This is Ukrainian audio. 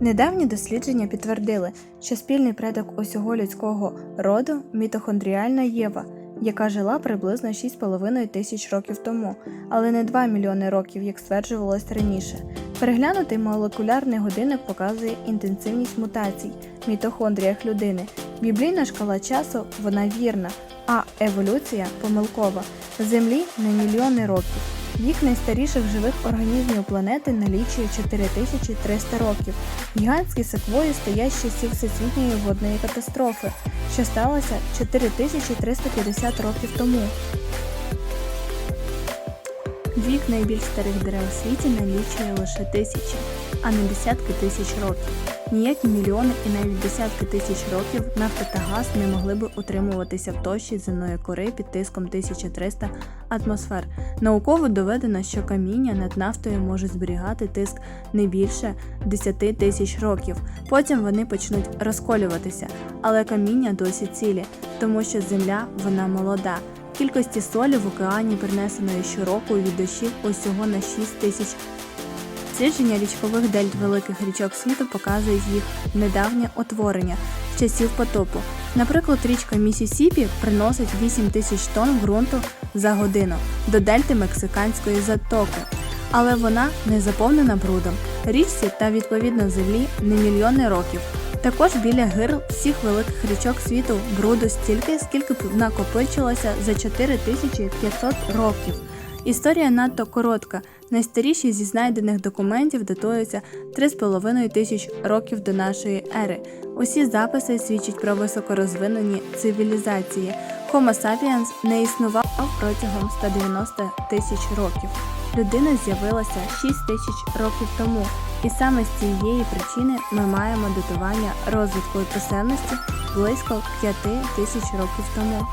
Недавні дослідження підтвердили, що спільний предок усього людського роду мітохондріальна Єва, яка жила приблизно 6,5 тисяч років тому, але не 2 мільйони років, як стверджувалось раніше. Переглянутий молекулярний годинник показує інтенсивність мутацій в мітохондріях людини. Біблійна шкала часу вона вірна, а еволюція помилкова. Землі на мільйони років. Вік найстаріших живих організмів планети налічує 4300 років. Гігантські секвої стоять з часів всесвітньої водної катастрофи, що сталося 4350 років тому. Вік найбільш старих дерев у світі налічує лише тисячі, а не десятки тисяч років. Ніякі мільйони і навіть десятки тисяч років нафта та газ не могли би утримуватися в тощі земної кори під тиском 1300 атмосфер. Науково доведено, що каміння над нафтою може зберігати тиск не більше 10 тисяч років. Потім вони почнуть розколюватися, але каміння досі цілі, тому що земля вона молода. Кількості солі в океані принесеної щороку від дощів усього на 6 тисяч Дослідження річкових дельт великих річок світу показує їх недавнє утворення з часів потопу. Наприклад, річка Місісіпі приносить 8 тисяч тонн ґрунту за годину до дельти Мексиканської затоки, але вона не заповнена брудом. Річці та відповідно землі не мільйони років. Також біля гирл всіх великих річок світу бруду стільки, скільки накопичилося за 4500 років. Історія надто коротка. Найстаріші зі знайдених документів датуються 3,5 тисяч років до нашої ери. Усі записи свідчать про високорозвинені цивілізації. Homo sapiens не існував протягом 190 тисяч років. Людина з'явилася 6 тисяч років тому, і саме з цієї причини ми маємо датування розвитку писемності близько 5 тисяч років тому.